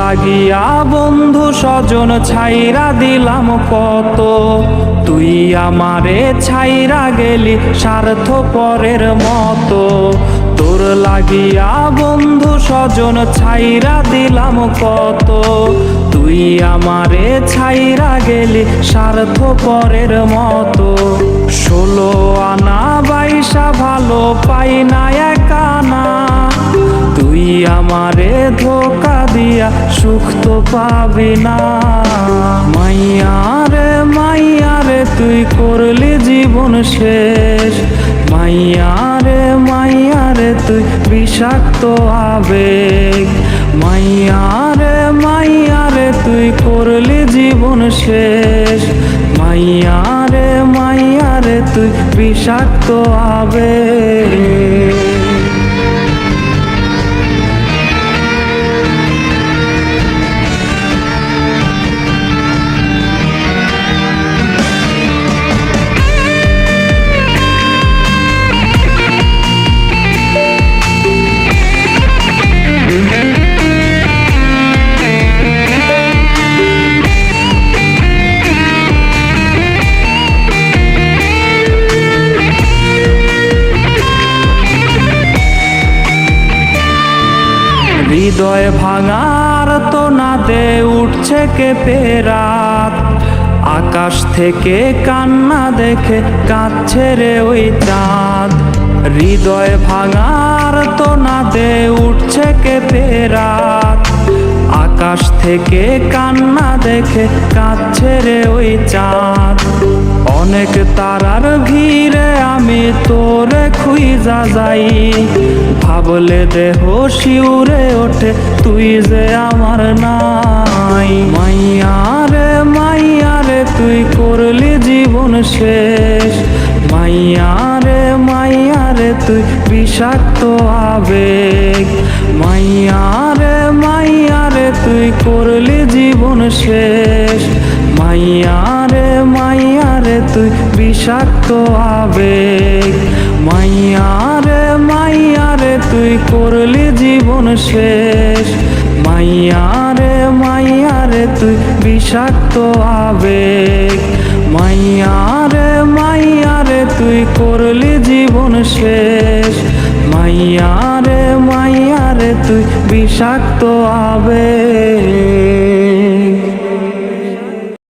লাগিয়া বন্ধু স্বজন ছাইরা দিলাম কত। তুই আমারে ছাইরা গেলি স্বার্থ পরের মতো। তোর লাগিয়া বন্ধু স্বজন ছাইরা দিলাম কত। তুই আমারে ছাইরা গেলি স্বার্থ পরের মতো। ষোলো আনা বাইসা ভালো পাই না একানা। তুই আমারে ধোকা সুখ তো পাবি না। মাইয়ারে মাইয়ারে তুই করলি জীবন শেষ। মাইয়ারে মাইয়ারে তুই বিষাক্ত আবেগ। মাইয়ারে মাইয়ারে তুই করলি জীবন শেষ। মাইয়ারে মাইয়ারে তুই বিষাক্ত আবেগ। হৃদয় ভাঙার তো নাদে উঠছে কে পেরাত আকাশ থেকে কান্না দেখে কাঁদছে রে ওই চাঁদ। হৃদয় ভাঙার তো নাদে উঠছে কে পেরাত আকাশ থেকে কান্না দেখে কাঁদছে রে ওই চাঁদ। অনেক তারার ভিড়ে আমি তোরে খুইজা যাই। ভাবলে দেহ শিউরে ওঠে, তুই যে আমার নাই। মাইয়ারে মাইয়ারে তুই করলি জীবন শেষ। মাইয়ারে মাইয়ারে তুই বিষাক্ত আবেগ। মাইয়ারে মাইয়ারে তুই করলি জীবন শেষ। মাইয়ারে মাইয়ারে তুই বিষাক্ত আবেগ। মাইয়ারে মাইয়ারে তুই করলি জীবন শেষ। মাইয়ারে মাইয়ারে তুই বিষাক্ত আবেগ। মাইয়ারে শেষ। মাইয়ারে মাইয়ারে তুই বিষাক্ত আবেগ।